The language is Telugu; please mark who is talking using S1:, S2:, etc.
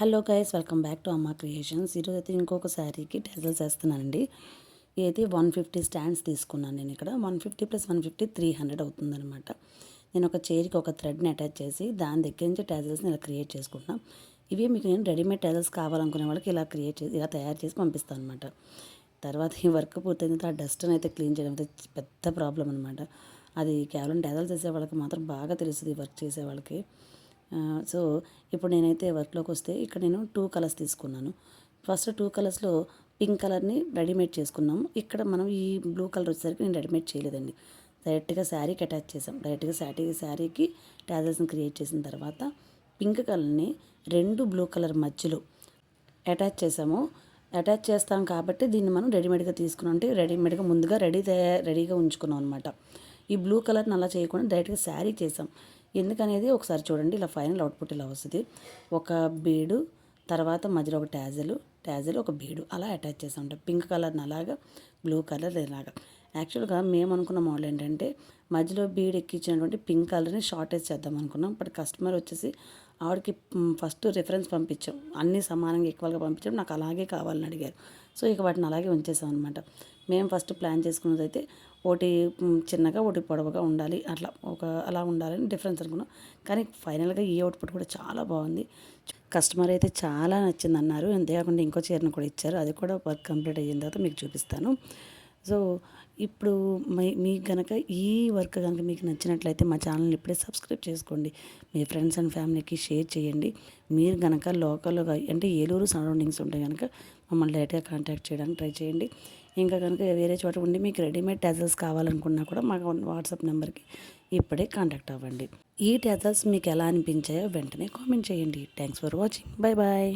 S1: Hello guys welcome back to Amma creations. ఈరోజు అయితే ఇంకొక శారీకి టెజల్స్ వేస్తున్నానండి అయితే వన్ ఫిఫ్టీ స్టాండ్స్ తీసుకున్నాను నేను ఇక్కడ. One fifty plus one fifty three hundred అవుతుందనమాట నేను ఒక చైర్కి ఒక థ్రెడ్ని అటాచ్ చేసి దాని దగ్గర నుంచి టెజల్స్ని ఇలా క్రియేట్ చేసుకుంటున్నాను ఇవి మీకు నేను రెడీమేడ్ టెజల్స్ కావాలనుకునే వాళ్ళకి ఇలా క్రియేట్ చేసి ఇలా తయారు చేసి పంపిస్తాను అనమాట తర్వాత ఈ వర్క్ పూర్తయిన ఆ డస్ట్ని అయితే క్లీన్ చేయడం అయితే పెద్ద ప్రాబ్లం అనమాట అది కేవలం టెజల్స్ చేసే వాళ్ళకి మాత్రం బాగా తెలుస్తుంది వర్క్ చేసే వాళ్ళకి. సో ఇప్పుడు నేనైతే వర్క్లోకి వస్తే ఇక్కడ నేను టూ కలర్స్ తీసుకున్నాను. ఫస్ట్ టూ కలర్స్లో పింక్ కలర్ని రెడీమేడ్ చేసుకున్నాము. ఇక్కడ మనం ఈ బ్లూ కలర్ వచ్చేసరికి నేను రెడీమేడ్ చేయలేదండి. డైరెక్ట్గా శారీకి అటాచ్ చేసాం డైరెక్ట్గా శారీ శారీకి ట్యాజల్స్ని క్రియేట్ చేసిన తర్వాత పింక్ కలర్ని రెండు బ్లూ కలర్ మధ్యలో అటాచ్ చేసాము అటాచ్ చేస్తాం కాబట్టి దీన్ని మనం రెడీమేడ్గా తీసుకున్నాం. అంటే రెడీమేడ్గా ముందుగా రెడీ రెడీగా ఉంచుకున్నాం అనమాట ఈ బ్లూ కలర్ని అలా చేయకుండా డైరెక్ట్గా శారీ చేసాం. ఎందుకనేది ఒకసారి చూడండి ఇలా ఫైనల్ అవుట్పుట్ ఇలా వస్తుంది. ఒక బీడు తర్వాత మధ్యలో ఒక ట్యాజలు ట్యాజలు ఒక బీడు అలా అటాచ్ చేసాం ఉంటాం. పింక్ కలర్ని అలాగా బ్లూ కలర్ ఇలాగా యాక్చువల్గా మేము అనుకున్న మోడల్ ఏంటంటే మధ్యలో బీడ్ ఎక్కించినటువంటి పింక్ కలర్ని షార్టేజ్ చేద్దాం అనుకున్నాం. బట్ కస్టమర్ వచ్చేసి ఆవిడకి ఫస్ట్ రిఫరెన్స్ పంపించాం. అన్నీ సమానంగా ఈక్వల్గా పంపించాం. నాకు అలాగే కావాలని అడిగారు. సో ఇక వాటిని అలాగే ఉంచేసాం అనమాట మేము ఫస్ట్ ప్లాన్ చేసుకున్నది అయితే ఒకటి చిన్నగా ఒకటి పొడవుగా ఉండాలి. అట్లా ఒక అలా ఉండాలని డిఫరెన్స్ అనుకున్నాం. కానీ ఫైనల్గా ఈ అవుట్పుట్ కూడా చాలా బాగుంది. కస్టమర్ అయితే చాలా నచ్చింది అన్నారు అంతేకాకుండా ఇంకో చీరను కూడా ఇచ్చారు. అది కూడా వర్క్ కంప్లీట్ అయిన తర్వాత మీకు చూపిస్తాను. సో ఇప్పుడు మీ మీకు కనుక ఈ వర్క్ కనుక మీకు నచ్చినట్లయితే మా ఛానల్ని ఇప్పుడే సబ్స్క్రైబ్ చేసుకోండి. మీ ఫ్రెండ్స్ అండ్ ఫ్యామిలీకి షేర్ చేయండి. మీరు కనుక లోకల్గా అంటే ఏలూరు సరౌండింగ్స్ ఉంటే కనుక మమ్మల్ని డైరెక్ట్గా కాంటాక్ట్ చేయడానికి ట్రై చేయండి. ఇంకా కనుక వేరే చోట ఉండి మీకు రెడీమేడ్ టెజల్స్ కావాలనుకున్నా కూడా మాకు వాట్సాప్ నెంబర్కి ఇప్పుడే కాంటాక్ట్ అవ్వండి. ఈ టెజల్స్ మీకు ఎలా అనిపించాయో వెంటనే కామెంట్ చేయండి. Thanks for watching bye bye